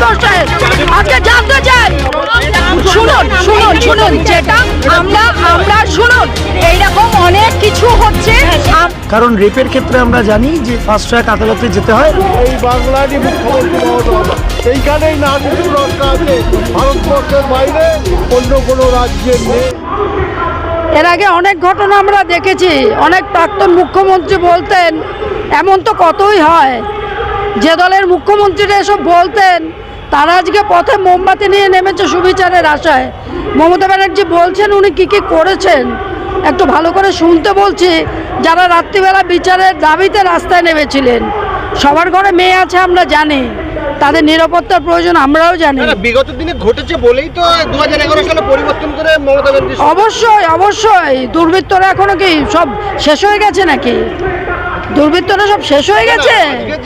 ভারতবর্ষের আজকে জানতে চাই। শুনুন শুনুন শুনুন যেটা আমরা আমরা শুনুন। এইরকম অনেক কিছু হচ্ছে। কারণ রেপের ক্ষেত্রে আমরা জানি যে ফার্স্ট ট্র্যাক আদালতে যেতে হয়। এই বাংলারই মুখ্যমন্ত্রী। এইখানেই না রক্ষা আছে। ভারতবর্ষের বাইরে অন্য কোনো রাজ্যের নেই। এর আগে অনেক ঘটনা আমরা দেখেছি। অনেক প্রাক্তন মুখ্যমন্ত্রী বলতেন এমন তো কতই হয়। যে দলের মুখ্যমন্ত্রীরা এসব বলতেন তারা আজকে পথে মোমবাতি নিয়ে নেমেছে সুবিচারের আশায়। মমতা ব্যানার্জি বলছেন উনি কী কী করেছেন? একটু ভালো করে শুনতে বলছি যারা রাত্রিবেলা বিচারের দাবিতে রাস্তায় নেমেছিলেন সবার ঘরে মেয়ে আছে আমরা জানি তাদের নিরাপত্তার প্রয়োজন আমরাও জানি। বিগত দিনে ঘটেছে বলেই তো দু হাজার এগারো সালে পরিবর্তন করে মমতা ব্যানার্জি অবশ্যই অবশ্যই দুর্বৃত্তরা এখনও কি সব শেষ হয়ে গেছে নাকি? দুর্বৃত্তরা সব শেষ হয়ে গেছে।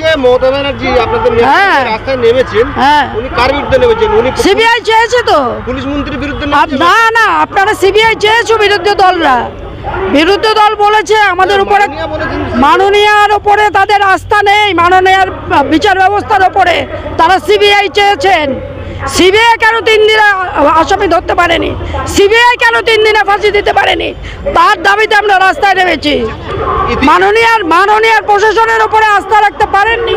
যে মমতা ব্যানার্জি আপনাদের হ্যাঁ। রাস্তায় নেমেছেন হ্যাঁ। উনি কার বিরুদ্ধে নেমেছেন? উনি সিবিআই চেয়েছে তো। পুলিশ মন্ত্রীর বিরুদ্ধে না না আপনারা সিবিআই চেয়েছো বিরোধী দলরা। বিরোধী দল বলেছে আমাদের উপরে মাননীয়ার উপরে তাদের আস্থা নেই মাননীয়ার বিচার ব্যবস্থার উপরে। তারা সিবিআই চেয়েছেন। সিবিআই কেন তিন দিনে আসামি ধরতে পারেনি? সিবিআই কেন তিন দিনে ফাঁসি দিতে পারেনি? তার দাবিতে আমরা রাস্তায় নেমেছি। মাননীয়ার মাননীয়ার প্রশাসনের উপরে আস্থা রাখতে পারেননি?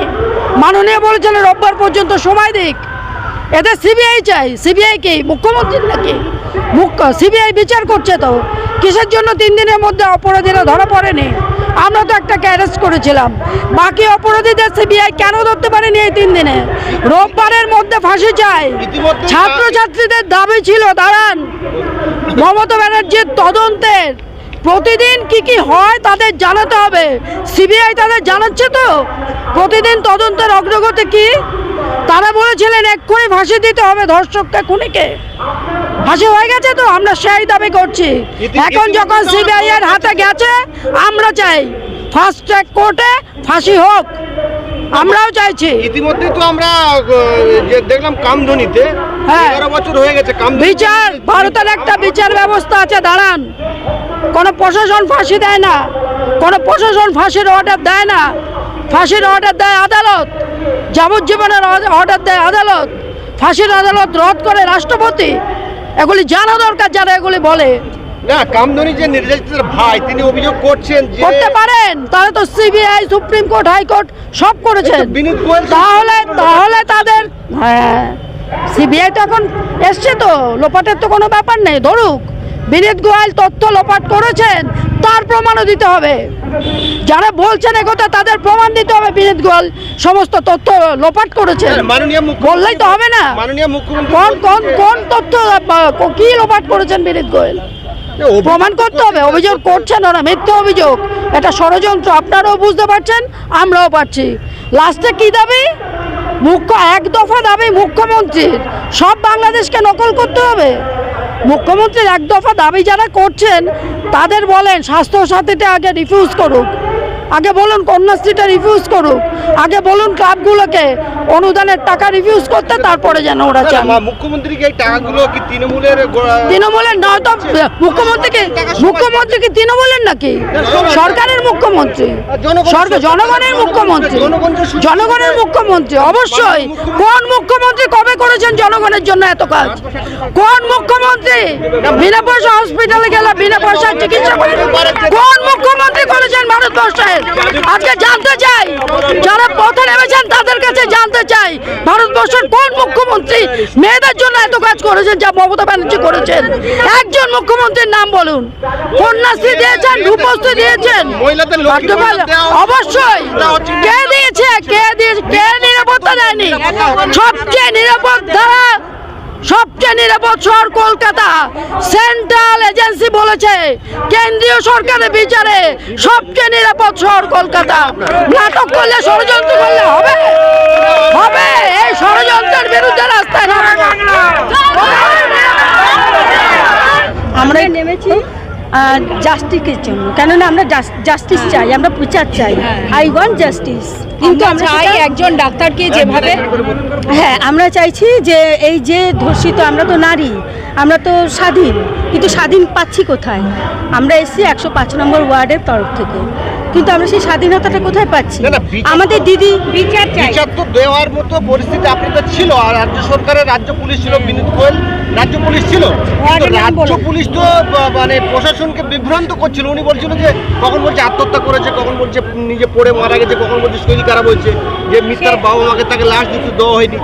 মাননীয় বলেছেন রোববার পর্যন্ত সময় দিক। এতে সিবিআই চাই। সিবিআই কি? মুখ্যমন্ত্রী নাকি? মুখ্য সিবিআই বিচার করছে তো। কিসের জন্য তিন দিনের মধ্যে অপরাধীরা ধরা পড়েনি? আমরা তো একটা ক্যারেজ করেছিলাম। বাকি অপরাধীদের সিবিআই কেন ধরতে পারেনি এই তিন দিনে? রোববারের মধ্যে ফাঁসি চাই। ছাত্রছাত্রীদের দাবি ছিল দাঁড়ান। মমতা ব্যানার্জির তদন্তের প্রতিদিন কি কি হয় তাদের জানাতে হবে। সিবিআই তাদের জানাচ্ছে তো? প্রতিদিন তদন্তের অগ্রগতি কি? তারা বলেছিলেন এক্ষুনি ফাঁসি দিতে হবে ধর্ষককে খুনিকে। ফাঁসি হয়ে গেছে তো আমরা সেই দাবি করছি। এখন যখন সিবিআই এর হাতে গেছে আমরা চাই ফার্স্ট ট্র্যাক কোর্টে ফাঁসি হোক। আমরাও চাইছি। ইতিমধ্যে তো আমরা যে দেখলাম কামধনিতে হ্যাঁ। এগারো বছর হয়ে গেছে কামধনি বিচার ভারতের একটা বিচার ব্যবস্থা আছে দাঁড়ান। কোনো প্রশাসন ফাঁসি দেয় না। কোনো প্রশাসন ফাঁসির অর্ডার দেয় না। ফাঁসির অর্ডার দেয় আদালত। যাবজ্জীবনের অর্ডার দেয় আদালত। ফাঁসির আদালত রদ করে রাষ্ট্রপতি। এগুলি জানা দরকার যারা এগুলি বলে। না কামধনি যে নির্যাতিতার ভাই তিনি অভিযোগ করছেন যে করতে পারেন তাহলে তো সিবিআই সুপ্রিম কোর্ট হাইকোর্ট সব করেছেন। বিনীত গোয়েল তাহলে তাহলে তাদের হ্যাঁ সিবিআই তো এখন এসছে তো লোপাটের তো কোনো ব্যাপার নেই ধরুক। বিনীত গোয়াল তথ্য লোপাট করেছেন তার প্রমাণও দিতে হবে। যারা বলছেন একথা তাদের প্রমাণ দিতে হবে বিনীত গোয়াল। সমস্ত তথ্য লোপাট করেছেন মাননীয় বললেই তো হবে না। মাননীয় কোন কোন কোন তথ্য কি লোপাট করেছেন বিনীত গোয়েল? প্রমাণ করতে হবে অভিযোগ করছেন ওরা মিথ্যে অভিযোগ। এটা ষড়যন্ত্র আপনারাও বুঝতে পারছেন আমরাও পারছি। লাস্টে কি দাবি? মুখ্য এক দফা দাবি মুখ্যমন্ত্রীর। সব বাংলাদেশকে নকল করতে হবে। মুখ্যমন্ত্রীর এক দফা দাবি যারা করছেন তাদের বলেন স্বাস্থ্য সাথীটা আগে রিফিউজ করুক। আগে বলুন কন্যাশ্রীটা রিফিউজ করুক। আগে বলুন ক্লাবগুলোকে অনুদানের টাকা রিফিউজ করতে তারপরে যেন ওরা চান মুখ্যমন্ত্রীকে এই টাকাগুলো কি তৃণমূলের তৃণমূলের নয় তো মুখ্যমন্ত্রীকে মুখ্যমন্ত্রী কি তৃণমূলের নাকি? সরকারের মুখ্যমন্ত্রী। সরকার জনগণের মুখ্যমন্ত্রী। জনগণের মুখ্যমন্ত্রী অবশ্যই। কোন মুখ্যমন্ত্রী কবে করেছেন জনগণের জন্য এত কাজ? কোন মুখ্যমন্ত্রী বিনা পয়সা হসপিটালে গেলে বিনা পয়সা চিকিৎসা করে কোন মুখ্যমন্ত্রী করেছেন আজকে জানতে চাই যারা পথে নেমেছেন তাদের কাছে জানতে চাই ভারতবর্ষের কোন মুখ্যমন্ত্রী মেয়েদের জন্য এত কাজ করেছেন যা মমতা ব্যানার্জি করেছেন? একজন মুখ্যমন্ত্রীর নাম বলুন। কন্যাশ্রী দিয়েছেন রূপশ্রী দিয়েছেন। অবশ্যই। কে দিয়েছে? কে দিয়েছে? কে নিরাপত্তা দেয়নি? সবচেয়ে নিরাপদ ধারা সবচেয়ে নিরাপদ শহর কলকাতা। সেন্ট্রাল এজেন্সি বলেছে, কেন্দ্রীয় সরকারের বিচারে সবচেয়ে নিরাপদ শহর কলকাতা। নাটক করলে ষড়যন্ত্র করলে হবে? হবে। এই ষড়যন্ত্রের বিরুদ্ধে রাস্তায়। আমরা নেমেছি জাস্টিসের জন্য। কেননা আমরা জাস্টিস চাই আমরা বিচার চাই। আই ওয়ান্ট জাস্টিস কিন্তু আমরা আমরা চাই একজন ডাক্তারকে যেভাবে হ্যাঁ আমরা চাইছি যে এই যে ধর্ষিত আমরা তো নারী আমরা তো স্বাধীন। কিন্তু স্বাধীন পাচ্ছি কোথায়? আমরা এসেছি একশো পাঁচ নম্বর ওয়ার্ডের তরফ থেকে। কিন্তু আমরা সেই স্বাধীনতাটা কোথায় পাচ্ছি? না, না, আমাদের দিদি বিচার চাই। বিচার তো দেওয়ার মতো পরিস্থিতি আপনাদের ছিল আর রাজ্য সরকারের রাজ্য পুলিশ ছিল বিনীত গোয়েল রাজ্য পুলিশ ছিল। রাজ্য পুলিশ তো মানে প্রশাসনকে বিভ্রান্ত করছিল। উনি বলছিল যে কখন বলছে আত্মহত্যা করেছে কখন বলছে নিজে পড়ে মারা গেছে কখন বলছে শরীর খারাপ হয়েছে যে মিথ্যার বাবা মাকে তাকে লাশ দিতে দেওয়া হয়নি।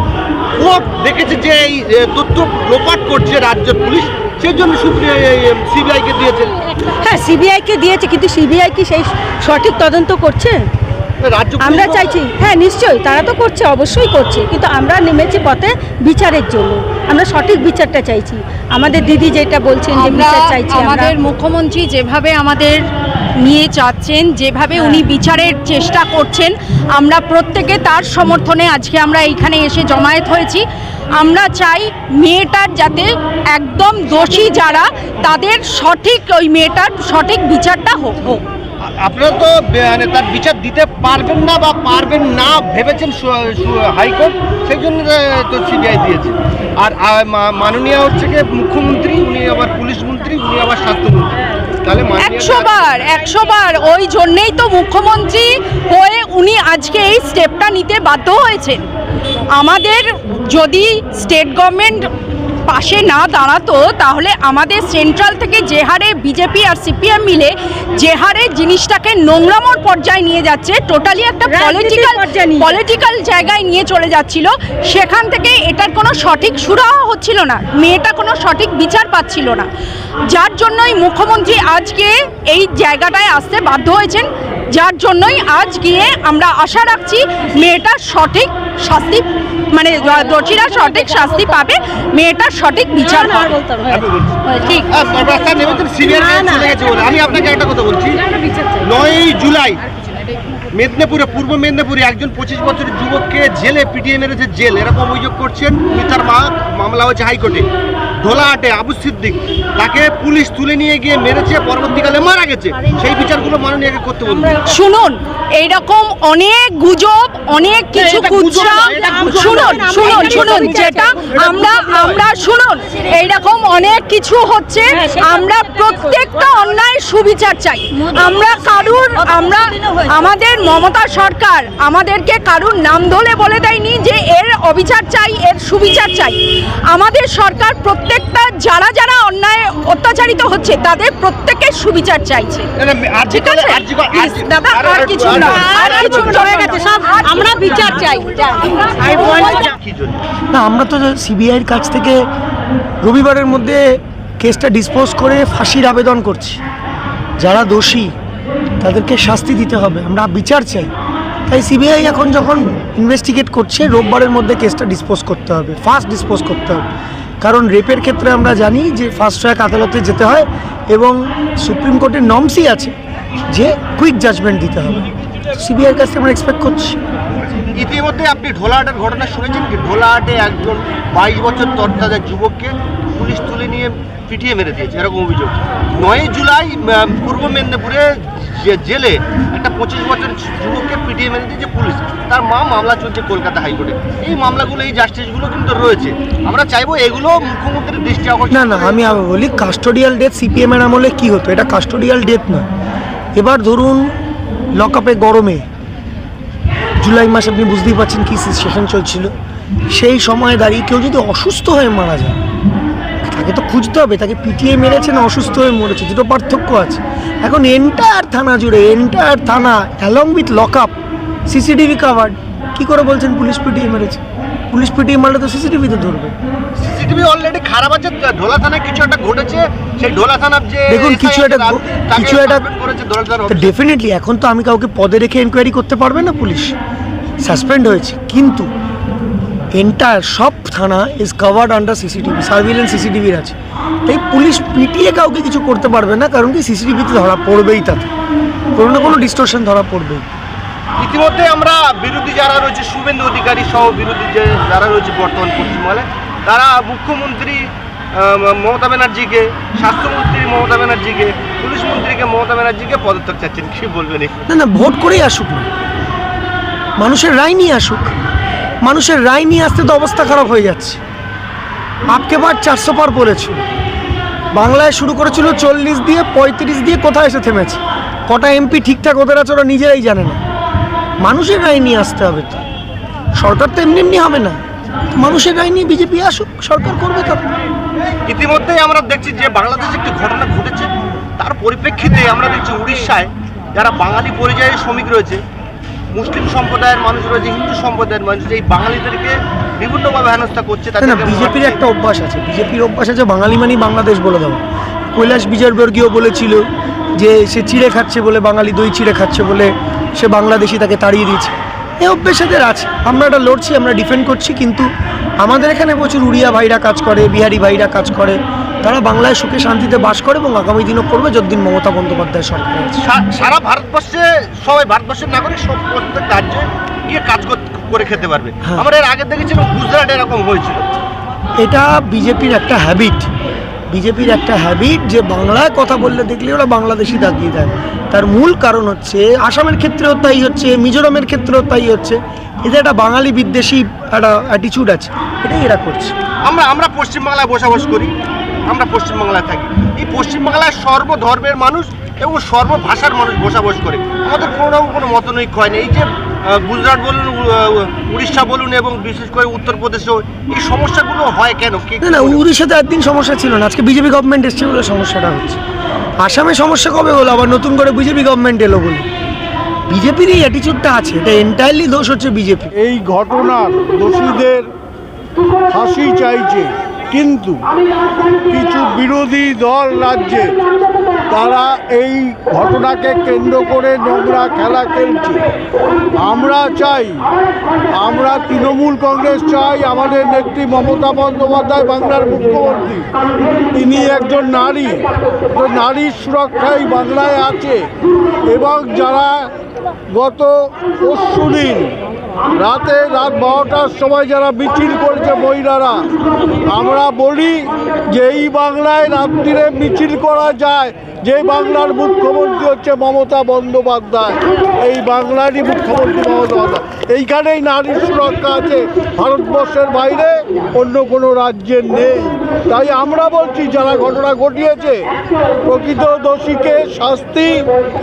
ও দেখেছে যে এই তথ্য লোপাট করছে রাজ্যের পুলিশ। সেই জন্য সিবিআইকে দিয়েছে। হ্যাঁ সিবিআইকে দিয়েছে কিন্তু সিবিআই কি সেই সঠিক তদন্ত করছে? আমরা চাইছি হ্যাঁ নিশ্চয়ই তারা তো করছে অবশ্যই করছে কিন্তু আমরা নেমেছি পথে বিচারের জন্য। আমরা সঠিক বিচারটা চাইছি। আমাদের দিদি যেটা বলছেন যে বিচার চাইছি আমাদের মুখ্যমন্ত্রী যেভাবে আমাদের নিয়ে যাচ্ছেন যেভাবে উনি বিচারের চেষ্টা করছেন আমরা প্রত্যেকে তার সমর্থনে আজকে আমরা এইখানে এসে জমায়েত হয়েছি। আমরা চাই মেয়েটার যাতে একদম দোষী যারা তাদের সঠিক ওই মেয়েটার সঠিক বিচারটা হোক হোক। আপনারা তো মানে তার বিচার দিতে পারবেন না বা পারবেন না ভেবেছেন হাইকোর্ট সেই জন্য তো সিবিআই দিয়েছে। আর মাননীয় হচ্ছে কি মুখ্যমন্ত্রী উনি আবার পুলিশ মন্ত্রী উনি আবার স্বাস্থ্যমন্ত্রী। তাহলে একশো বার একশো বার ওই জন্যেই তো মুখ্যমন্ত্রী হয়ে উনি আজকে এই স্টেপটা নিতে বাধ্য হয়েছেন। আমাদের যদি স্টেট গভর্নমেন্ট পাশে না দাঁড়াতো তাহলে আমাদের সেন্ট্রাল থেকে যে হারে বিজেপি আর সিপিএম মিলে যে হারে জিনিসটাকে নোংরামোর পর্যায়ে নিয়ে যাচ্ছে টোটালি একটা পলিটিক্যাল পলিটিক্যাল জায়গায় নিয়ে চলে যাচ্ছিল সেখান থেকে এটার কোনো সঠিক সুরাহা হচ্ছিল না মেয়েটা কোনো সঠিক বিচার পাচ্ছিল না। যার জন্যই মুখ্যমন্ত্রী আজকে এই জায়গাটায় আসতে বাধ্য হয়েছেন। যার জন্যই আজ গিয়ে আমরা আশা রাখছি মেয়েটার সঠিক শাস্তি মানে দোষীরা সঠিক শাস্তি পাবে। মেয়েটার সঠিক বিচার ঠিক। আমি আপনাকে একটা কথা বলছি। নয়ই জুলাই মেদিনীপুরে পূর্ব মেদিনীপুরে একজন পঁচিশ বছরের যুবককে জেলে পিটিয়ে মেরেছে জেল। এরকম অভিযোগ করছেন মিতার মা মামলা হচ্ছে হাইকোর্টে। ধোলাহাটে আবু সিদ্দিক তাকে পুলিশ তুলে নিয়ে গিয়ে মেরেছে পরবর্তীকালে মারা গেছে। সেই বিচারগুলো মাননীয়কে করতে বলব শুনুন এইরকম অনেক গুজব অনেক কিছু শুনুন শুনুন শুনুন যেটা আমরা আমরা শুনুন এইরকম অনেক কিছু হচ্ছে আমরা প্রত্যেকটা অন্যায় সুবিচার চাই। আমরা কারুর আমরা আমাদের মমতা সরকার আমাদেরকে কারুর নাম ধরে বলে দেয়নি যে এর অবিচার চাই এর সুবিচার চাই। আমাদের সরকার প্রত্যেকটা যারা যারা অন্যায় অত্যাচারিত হচ্ছে তাদের প্রত্যেকের সুবিচার চাইছে। ঠিক আছে? দাদা আর কিছু না। আর কিছু হয়ে গেছে সব আমরা বিচার চাই না। আমরা তো সিবিআইয়ের কাছ থেকে রবিবারের মধ্যে কেসটা ডিসপোজ করে ফাঁসির আবেদন করছি। যারা দোষী তাদেরকে শাস্তি দিতে হবে। আমরা বিচার চাই। তাই সিবিআই এখন যখন ইনভেস্টিগেট করছে রোববারের মধ্যে কেসটা ডিসপোজ করতে হবে ফার্স্ট ডিসপোজ করতে হবে। কারণ রেপের ক্ষেত্রে আমরা জানি যে ফার্স্ট ট্র্যাক আদালতে যেতে হয় এবং সুপ্রিম কোর্টের নর্মসই আছে যে কুইক জাজমেন্ট দিতে হবে। সিবিআইয়ের কাছ আমরা এক্সপেক্ট করছি। ইতিমধ্যে আপনি ঢোলাহাটের ঘটনা শুনেছেন কি? ঢোলাহাটে একজন বাইশ বছর তরতাজা যুবককে পুলিশ তুলে নিয়ে পিটিয়ে মেরে দিয়েছে, এরকম অভিযোগ। নয় জুলাই পূর্ব মেদিনীপুরে জেলে একটা পঁচিশ বছর যুবককে পিটিয়ে মেরে দিয়েছে পুলিশ। তার মা মামলা চলছে কলকাতা হাইকোর্টে। এই মামলাগুলো এই জাস্টিসগুলো কিন্তু রয়েছে। আমরা চাইব এগুলো মুখ্যমন্ত্রীর দৃষ্টি আকর্ষণ না না আমি বলি কাস্টোডিয়াল ডেথ সিপিএম এর আমলে কি হতো? এটা কাস্টোডিয়াল ডেথ নয়। এবার ধরুন লকআপে গরমে জুলাই মাসে আপনি বুঝতেই পারছেন কি সেশন চলছিল। সেই সময় দাঁড়িয়ে কেউ যদি অসুস্থ হয়ে মারা যায় তাকে তো খুঁজতে হবে তাকে পিটিয়ে মেরেছে না অসুস্থ হয়ে মরেছে দুটো পার্থক্য আছে। এখন এন্টায়ার থানা জুড়ে এন্টায়ার থানা along with lock up CCTV covered কী করে বলছেন পুলিশ পিটিয়ে মেরেছে? পুলিশ পিটিয়ে মারলে তো সিসিটিভিতে ধরবে। সিসিটিভি অলরেডি খারাপ আছে ঢোলা থানায় কিছু একটা ঘটেছে সেই ঢোলা থানার যে দেখুন, কিছু একটা কিছু একটা-। ডেফিনেটলি এখন তো আমি কাউকে পদে রেখে এনকোয়ারি করতে পারবে না পুলিশ? সাসপেন্ড হয়েছে কিন্তু এন্টায়ার সব থানা is covered under CCTV surveillance সিসিটিভির আছে। তাই পুলিশ পিটিয়ে কাউকে কিছু করতে পারবে না কারণ কি সিসিটিভিতে ধরা পড়বেই তাতে। কোনো না কোনো ডিস্টোরশন ধরা পড়বেই। ইতিমধ্যে আমরা বিরোধী যারা রয়েছে শুভেন্দু অধিকারী সহ বিরোধী যে যারা রয়েছে বর্তমান পশ্চিমবঙ্গে তারা মুখ্যমন্ত্রী মমতা ব্যানার্জিকে স্বাস্থ্যমন্ত্রী মমতা ব্যানার্জিকে পুলিশ মন্ত্রীকে মমতা ব্যানার্জিকে পদত্যাগ চাচ্ছেন। কি বলবেন না না ভোট করেই আসুক না। মানুষের রায় নিয়ে আসুক। মানুষের রায় নিয়ে আসতে তো অবস্থা খারাপ হয়ে যাচ্ছে। আপকে বার চারশো পার বলেছিল বাংলায় শুরু করেছিল চল্লিশ দিয়ে পঁয়ত্রিশ দিয়ে কোথায় এসে থেমেছে? কটা এমপি ঠিকঠাক ওদের আছে ওরা নিজেরাই জানে না। মানুষের রায় নিয়ে আসতে হবে তো। সরকার তো এমনি এমনি হবে না। মানুষের রায় নিয়ে বিজেপি আসুক, সরকার করবে তারপর ইতিমধ্যেই আমরা দেখছি যে বাংলাদেশে একটি ঘটনা ঘটেছে। তার পরিপ্রেক্ষিতে আমরা দেখছি উড়িষ্যায় যারা বাঙালি পরিযায়ী শ্রমিক রয়েছে মুসলিম সম্প্রদায়ের মানুষ রয়েছে হিন্দু সম্প্রদায়ের মানুষ এই বাঙালিদেরকে বিভিন্নভাবে হেনস্থা করছে না না বিজেপির একটা অভ্যাস আছে। বিজেপির অভ্যাস আছে বাঙালি মানেই বাংলাদেশ বলে দেওয়া। কৈলাস বিজয়বর্গীয় বলেছিল যে সে চিড়ে খাচ্ছে বলে বাঙালি দই চিড়ে খাচ্ছে বলে সে বাংলাদেশি তাকে তাড়িয়ে দিয়েছে। এই অভ্যেস এদের আছে। আমরা এটা লড়ছি আমরা ডিফেন্ড করছি কিন্তু আমাদের এখানে প্রচুর উড়িয়া ভাইরা কাজ করে বিহারি ভাইরা কাজ করে। তারা বাংলায় সুখে শান্তিতে বাস করে এবং আগামী দিনও করবে যতদিন মমতা বন্দ্যোপাধ্যায় সরকার আছে। সারা ভারতবর্ষে সবাই ভারতবর্ষের নাগরিক সব প্রত্যেক রাজ্যে গিয়ে কাজ কর- খেতে পারবে। হ্যাঁ। আমরা এর আগে দেখেছিলাম গুজরাট এরকম হয়েছিল। এটা বিজেপির একটা হ্যাবিট বিজেপির একটা হ্যাবিট যে বাংলায় কথা বললে দেখলে ওরা বাংলাদেশি দাগিয়ে দেয়। তার মূল কারণ হচ্ছে আসামের ক্ষেত্রেও তাই হচ্ছে মিজোরামের ক্ষেত্রেও তাই হচ্ছে। এদের একটা বাঙালি বিদ্বেষী একটা অ্যাটিচিউড আছে। এটাই এরা করছে। আমরা আমরা পশ্চিমবাংলায় বসবাস করি। আমরা পশ্চিমবাংলায় থাকি। এই পশ্চিমবাংলায় সর্বধর্মের মানুষ এবং সর্বভাষার মানুষ বসবাস করে। আমাদের কোনো রকম কোনো মতনৈক্য হয় না। এই যে গুজরাট বলুন উড়িষ্যা বলুন এবং বিশেষ করে উত্তরপ্রদেশেও এই সমস্যাগুলো হয় কেন? কে না না উড়িষ্যাতে একদিন সমস্যা ছিল না। আজকে বিজেপি গভর্নমেন্ট এসছে বলে সমস্যাটা হচ্ছে। আসামে সমস্যা কবে হলো? আবার নতুন করে বিজেপি গভর্নমেন্ট এলো বলে। বিজেপির এই অ্যাটিচিউডটা আছে। এটা এন্টায়ারলি দোষ হচ্ছে বিজেপি। এই ঘটনার দোষীদের ফাঁসি চাইছে কিন্তু কিছু বিরোধী দল রাজ্যে তারা এই ঘটনাকে কেন্দ্র করে নোংরা খেলা খেলছে। আমরা চাই, আমরা তৃণমূল কংগ্রেস চাই, আমাদের নেত্রী মমতা বন্দ্যোপাধ্যায় বাংলার মুখ্যমন্ত্রী। তিনি একজন নারী, তো নারীর সুরক্ষাই বাংলায় আছে। এবং যারা গত পরশু দিন রাতে রাত বারোটার সময় যারা মিছিল করেছে মহিলারা, আমরা বলি যে এই বাংলায় রাত্রিরে মিছিল করা যায়। যে বাংলার মুখ্যমন্ত্রী হচ্ছে মমতা বন্দ্যোপাধ্যায়। এই বাংলারই মুখ্যমন্ত্রী মমতা বন্দ্যোপাধ্যায়। এইখানেই নারীর সুরক্ষা আছে, ভারতবর্ষের বাইরে অন্য কোনো রাজ্যের নেই। তাই আমরা বলছি, যারা ঘটনা ঘটিয়েছে, প্রকৃত দোষীকে শাস্তি,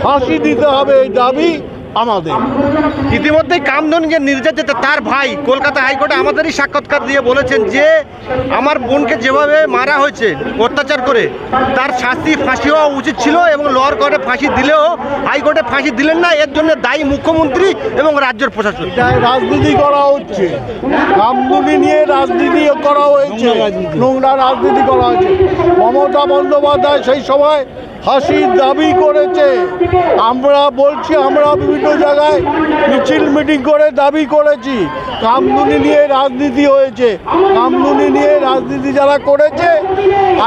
ফাঁসি দিতে হবে এই দাবি। আমাদের ইতিমধ্যে কামধন যে নির্যাতিত তার ভাই কলকাতা হাইকোর্টে আমাদেরই সাক্ষাৎকার দিয়ে বলেছেন যে আমার বোনকে যেভাবে মারা হয়েছে অত্যাচার করে, তার শাস্তি ফাঁসি হওয়া উচিত ছিল এবং লোয়ার কোর্টে ফাঁসি দিলেও হাইকোর্টে ফাঁসি দিলেন না, এর জন্য দায়ী মুখ্যমন্ত্রী এবং রাজ্যের প্রশাসন। রাজনীতি করা হচ্ছে। রামদুনি নিয়ে রাজনীতি করা হয়েছে নোংরা রাজনীতি করা হয়েছে। মমতা বন্দ্যোপাধ্যায় সেই সময় ফাঁসির দাবি করেছে। আমরা বলছি আমরা বিভিন্ন জায়গায় মিছিল মিটিং করে দাবি করেছি। কামদুনি নিয়ে রাজনীতি হয়েছে। কামদুনি নিয়ে রাজনীতি যারা করেছে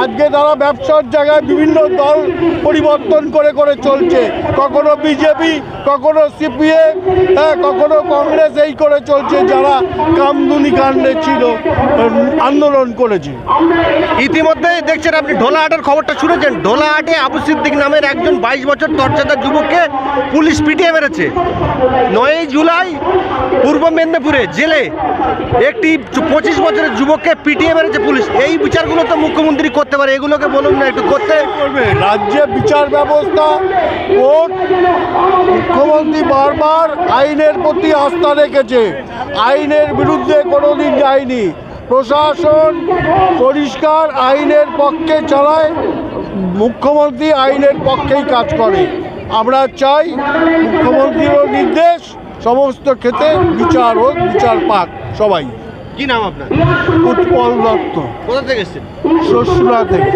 আজকে তারা ব্যবসার জায়গায় বিভিন্ন দল পরিবর্তন করে করে চলছে। কখনো বিজেপি কখনো সিপিএম হ্যাঁ কখনো কংগ্রেস এই করে চলছে যারা কামদুনি কাণ্ডে ছিল। আন্দোলন করেছে। ইতিমধ্যে দেখছেন আপনি ঢোলাহাটের খবরটা শুনেছেন। ঢোলাহাটে আবু সিদ্দিক নামের একজন বাইশ বছর তর্চাদার যুবককে পুলিশ পিটিয়ে মেরেছে। নয়ই জুলাই পূর্ব মেদিনীপুরে জেলে একটি পঁচিশ বছরের যুবককে পিটিয়ে মেরেছে পুলিশ। এই বিচারগুলো তো মুখ্যমন্ত্রী করতে পারে, এগুলোকে বলুন না, একটু করতে। করবে? রাজ্যে বিচার ব্যবস্থা, কোর্ট, মুখ্যমন্ত্রী বারবার আইনের প্রতি আস্থা রেখেছে। আইনের বিরুদ্ধে কোনোদিন যায়নি। প্রশাসন পরিষ্কার আইনের পক্ষে চালায় মুখ্যমন্ত্রী আইনের পক্ষেই কাজ করে। আমরা চাই মুখ্যমন্ত্রীরও নির্দেশ সমস্ত ক্ষেত্রে বিচার হোক বিচার পাক সবাই। কি নাম আপনার? উৎপল দত্ত। কোথা থেকে এসেছেন? শ্বশুরা থেকে।